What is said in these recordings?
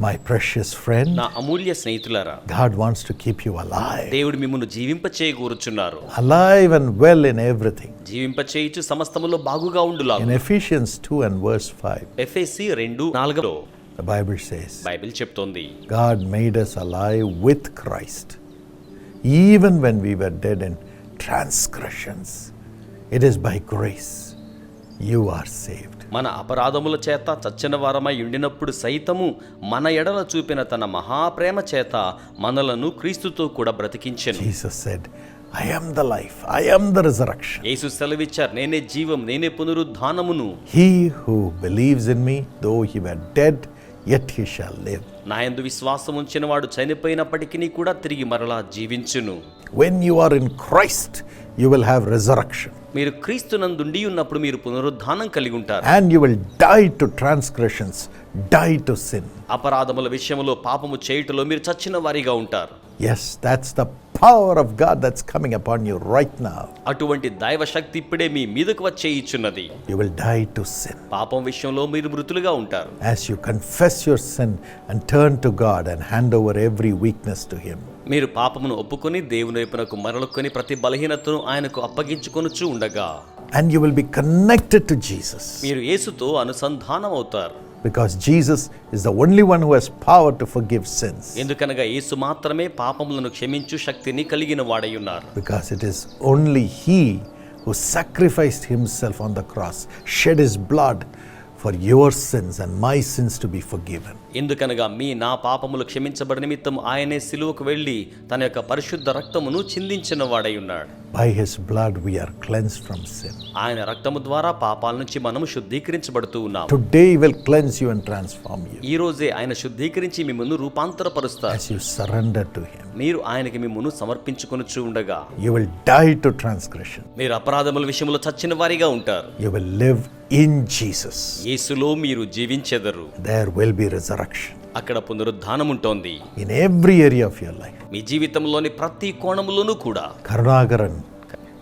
My precious friend నా అమూల్య స్నేహితులారా God wants to keep you alive దేవుడు మిమ్మల్ని జీవింప చేయగూరుచున్నారు alive and well in everything జీవింప చేయుచు సమస్తములో బాగుగా ఉండులా ఇన్ ఎఫిషియన్స్ 2 అండ్ వర్స్ 5 ఎఫెసి 2 4 లో ద బైబిల్ సేస్ బైబిల్ చెప్తుంది. God made us alive with Christ even when we were dead in transgressions it is by grace you are saved మన అపరాధముల చేత చచ్చిన వారమై ఉండినప్పుడు సైతము మన ఎడల చూపిన తన మహాప్రేమ చేత మనలను క్రీస్తుతో కూడా బ్రతికించను. సెలవిచ్చారు నేనే జీవం నేనే పునరుద్ధానమును. He who believes in me though he dead yet he shall live నా యందు విశ్వాసం ఉంచిన కూడా తిరిగి మరలా జీవించును. When you are in Christ you will have resurrection మీరు క్రీస్తునందుండి ఉన్నప్పుడు మీరు పునరుద్ధానం కలిగి ఉంటారు And you will die to transgressions, die to sin. అపరాధముల విషయంలో పాపము చేయుటలో మీరు చచ్చిన వారిగా ఉంటారు Yes, that's the power of God that's coming upon you right now అటువంటి దైవ శక్తి ఇప్పుడే మీ మీదకు వచ్చే ఇచ్చున్నది you will die to sin పాపం విషయంలో మీరు మృతులుగా ఉంటారు. As you confess your sin and turn to God and hand over every weakness to him మీరు పాపమును ఒప్పుకొని దేవుని వైపునకు మరలుకొని ప్రతి బలహీనతను ఆయనకు అప్పగించుకొనుచు ఉండగా and you will be connected to Jesus మీరు యేసుతో అనుసంధానం అవుతారు Because Jesus is the only one who has power to forgive sins. ఎందుకనగా యేసు మాత్రమే పాపములను క్షమించు శక్తిని కలిగిన వాడై ఉన్నారు Because it is only He who sacrificed Himself on the cross, shed His for your sins and my sins to be forgiven ఎందుకనగా మీ నా పాపములు క్షమించబడి నిమిత్తం ఆయనే సిలువకు వెళ్ళి తన యొక్క పరిశుద్ధ రక్తమును చిందించిన వాడై ఉన్నాడు. By his blood we are cleanse from sin ఆయన రక్తము ద్వారా పాపాల నుంచి మనము శుద్ధీకరించబడుతూ ఉన్నాం today will cleanse you and transform you ఈ రోజే ఆయన శుద్ధీకరించి మీ ముందు రూపాంతరపరుస్తారు. యు సరెండర్ టు హిమ్ మీరు ఆయనకి మీ ముందు సమర్పించుకొనుచు ఉండగా you will die to transgression మీరు అపరాధముల విషయంలో చచ్చిన వారిగా ఉంటారు. You will live in Jesus యేసులో మీరు జీవించెదరు. దేర్ విల్ బి రిజరక్షన్ అక్కడ పునరుద్ధానం ఉంటుంది in every area of your life మీ జీవితంలోని ప్రతి కోణములోనూ కూడా. Karunakaran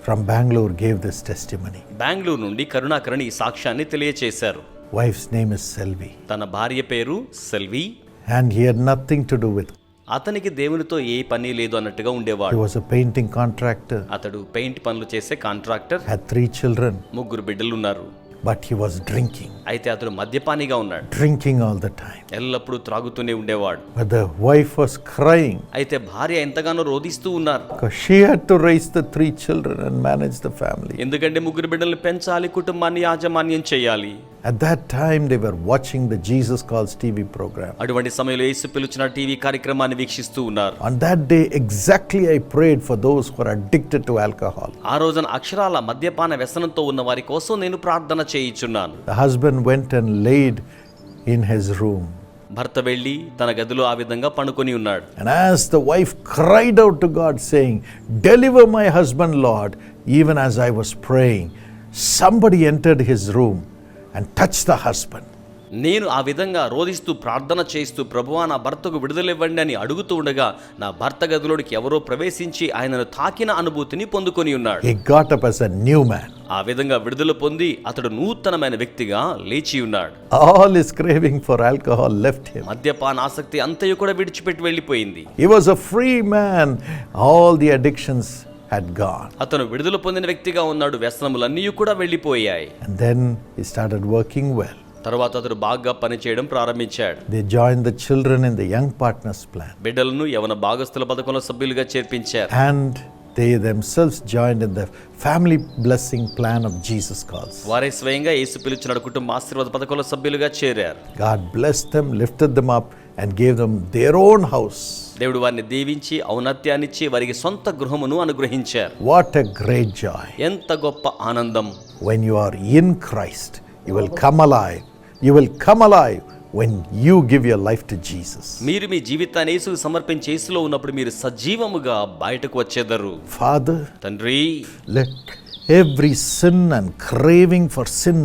from Bangalore gave this testimony Bengaluru నుండి కరుణాకరన్ ఈ సాక్ష్యాన్ని తెలియజేశారు వైఫ్స్ నేమ్ ఇస్ సెల్వి తన భార్య పేరు Selvi and he had nothing to do with అతనికి దేవునితో ఏ పని లేదు అన్నట్టుగా ఉండేవాడు. వాస్ పెయింటింగ్ కాంట్రాక్టర్ అతడు పెయింట్ పనులు చేసే కాంట్రాక్టర్ హ్యాడ్ 3 చిల్డ్రన్ ముగ్గురు బిడ్డలు ఉన్నారు బట్ హీ వాస్ డ్రింకింగ్ అయితే అతను మద్యపానిగా ఉన్నాడు. డ్రింకింగ్ ఆల్ ద టైం ఎల్లప్పుడు త్రాగుతూనే ఉండేవాడు. ద వైఫ్ వాస్ క్రయింగ్ అయితే భార్య ఎంతగానో రోదిస్తూ ఉన్నారు. She had to raise the three children and manage the family ఎందుకంటే ముగ్గురు బిడ్డల్ని పెంచాలి కుటుంబాన్ని యాజమాన్యం చేయాలి. At that time, they were watching the Jesus Calls TV program. అటువంటి సమయంలో యేసు పిలుచిన టీవీ కార్యక్రమాన్ని వీక్షిస్తూ ఉన్నారు On that day, exactly I prayed for those who are addicted to alcohol. ఆ రోజున అక్షరాల మద్యపాన వ్యసనంతో ఉన్న వారి కోసం నేను ప్రార్థన చేయించున్నాను The husband went and laid in his room. భర్త వెళ్ళి తన గదిలో ఆ విధంగా పనుకొని ఉన్నాడు And as the wife cried out to God, saying, Deliver my husband, Lord, even as I was praying, somebody entered his room and touched the husband. నేను ఆ విధంగా రోధిస్తూ ప్రార్థన చేస్తూ ప్రభువా నా భర్తకు విడుదలివ్వండి అని అడుగుతూ ఉండగా నా భర్త గదిలోనికి ఎవరో ప్రవేశించి ఆయనను తాకిన అనుభూతిని పొందుకొని ఉన్నాడు new man. ఆ విధంగా విడుదల పొంది అతడు నూతనమైన వ్యక్తిగా లేచి ఉన్నాడు All his craving for alcohol left him. మద్యపాన ఆసక్తి అంతయు కూడా విడిచిపెట్టి వెళ్ళిపోయింది He was a free man. All the addictions had gone. అతను విడుదల పొందిన వ్యక్తిగా ఉన్నాడు వ్యసనములన్నీ కూడా వెళ్ళిపోయాయి And then he started working well. తర్వాత అతడు బాగా పనిచేయడం ప్రారంభించాడు They joined the children in the Young Partners Plan. బిడ్డలను యవన భాగస్థుల పథకంలో సభ్యులుగా చేర్పించారు And they themselves joined in the family blessing plan of Jesus Calls. వారే స్వయంగా యేసు పిలుచున్నాడు కుటుంబ ఆశీర్వాద పథకంలో సభ్యులుగా చేరారు God blessed them, lifted them up, and gave them their own house. దేవుడు వారిని దీవించి ఔన్నత్యాన్నిచ్చి వారికి సొంత గృహమును అనుగ్రహించారు What a great joy. ఎంత గొప్ప ఆనందం When you are in Christ, you will come alive. You will come alive when you give your life to Jesus. మీరు మీ జీవితాన్ని యేసుకు సమర్పించి యేసులో ఉన్నప్పుడు మీరు సజీవముగా బయటకు వచ్చేదరు Father, తండ్రి let every sin and craving for sin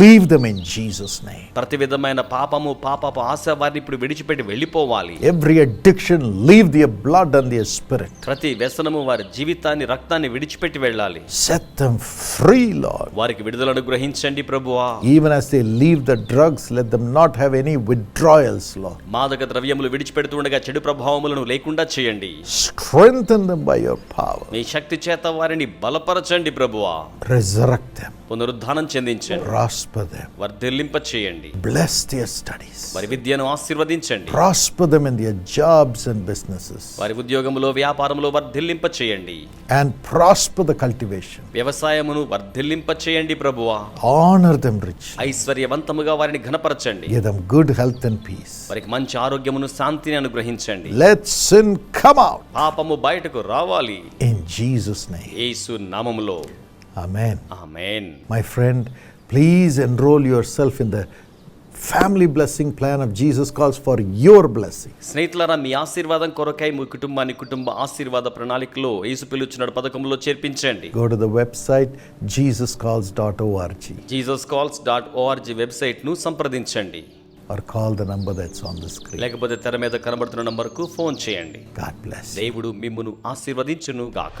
leave them in Jesus name ప్రతి విధమైన పాపము పాపపు ఆశ వారిని ఇప్పుడు విడిచిపెట్టి వెళ్ళిపోవాలి. Every addiction leave the blood and the spirit ప్రతి వ్యసనము వారి జీవితాన్ని రక్తాన్ని విడిచిపెట్టి వెళ్ళాలి. సెట్ దెం ఫ్రీ లార్డ్ వారికి విడుదల అనుగ్రహించండి ప్రభువా. Even as they leave the drugs let them not have any withdrawals లో మాదక ద్రవ్యములు విడిచిపెడుతూ ఉండగా చెడు ప్రభావములను లేకుండా చేయండి. Strengthen them by your power. మీ శక్తి చేత వారిని బలపరచండి ప్రభు. ప్రభువా. రిజరెక్ట్ పునరుద్ధానం చెందించండి. ప్రాస్పద వర్ధిల్లింప చేయండి. బ్లెస్ ది స్టడీస్ వారి విద్యను ఆశీర్వదించండి. Prosper in the jobs and businesses వారి ఉద్యోగములో వ్యాపారములో వర్ధిల్లింప చేయండి. అండ్ ప్రాస్పద కల్టివేషన్ వ్యవసాయమును వర్ధిల్లింప చేయండి ప్రభువా. ఆనర్ దెం రిచ్ ఐశ్వర్యవంతముగా వారిని ఘనపరచండి. Give good health and peace వారికి మంచి ఆరోగ్యమును శాంతిని అనుగ్రహించండి. లెట్ సిన్ కమ్ అవుట్ పాపము బయటకు రావాలి. ఇన్ జీసస్ నేమ్ నామములో. Amen. ఆమేన్ My friend, please enroll yourself in the family blessing plan of Jesus calls for your blessing. స్నేహితులారా మీ ఆశీర్వాదం కొరకై మీ కుటుంబాన్ని కుటుంబ ఆశీర్వాద ప్రణాళికలో యేసు పిలుచున్న పథకంలో చేర్పించండి Go to the website jesuscalls.org Jesus calls dot O R G వెబ్సైట్ను సంప్రదించండి or call the number that's on the screen. లేకపోతే తెర మీద కనబడుతున్న నంబర్కు ఫోన్ చేయండి God bless. you. దేవుడు మిమ్మును ఆశీర్వదించును గాక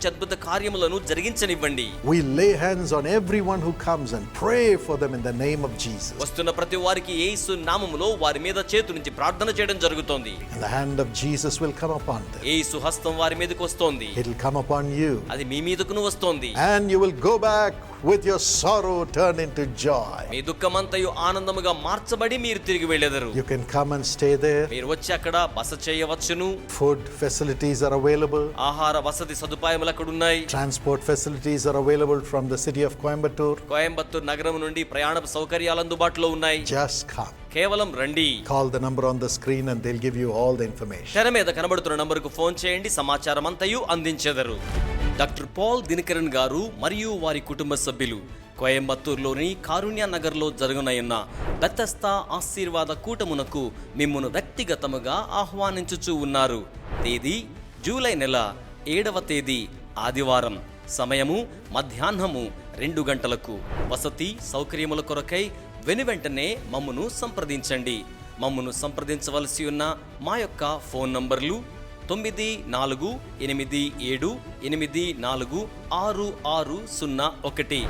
తుడిచి అద్భుత కార్యములను జరిగించనివ్వండి We lay hands on everyone who comes and pray for them in the name of Jesus. వస్తున్న ప్రతి వారికి యేసు నామములో వారి మీద చేతు నుంచి ప్రార్థన చేయడం జరుగుతోంది And the hand of Jesus will come upon them. యేసు హస్తం వారి మీదకి వస్తోంది It will come upon you. అది మీ మీదకును వస్తోంది And you will go back with your sorrow turned into joy. మీ దుఃఖమంతయు ఆనందముగా మార్చబడి మీరు తిరిగి వెళ్ళెదరు You can come and stay there. మీరు వచ్చి అక్కడ బస చేయవచ్చును Food facilities are available. ఆహార వసతి సదుపాయములు అక్కడ ఉన్నాయి Transport facilities are available from the city of Coimbatore. Coimbatore నగరం నుండి ప్రయాణ సౌకర్యాలు అందుబాటులో ఉన్నాయి Just come. కేవలం రండి Call the number on the screen and they'll give you all the information. తెర మీద కనబడుతున్న నంబరుకు ఫోన్ చేయండి సమాచారం అంతయు అందించెదరు డాక్టర్ పాల్ దినకరన్ గారు మరియు వారి కుటుంబ సభ్యులు కోయంబత్తూరులోని కారుణ్య నగర్లో జరగనయున్న బెత్తస్తా ఆశీర్వాద కూటమునకు మిమ్మును వ్యక్తిగతముగా ఆహ్వానించుచూ ఉన్నారు తేదీ జూలై నెల ఏడవ తేదీ ఆదివారం సమయము మధ్యాహ్నము రెండు గంటలకు. వసతి సౌకర్యముల కొరకై వెనువెంటనే మమ్మును సంప్రదించండి. మమ్మును సంప్రదించవలసి ఉన్న మా యొక్క ఫోన్ నంబర్లు తొమ్మిది నాలుగు ఎనిమిది ఏడు ఎనిమిది నాలుగు ఆరు ఆరు సున్నా ఒకటి.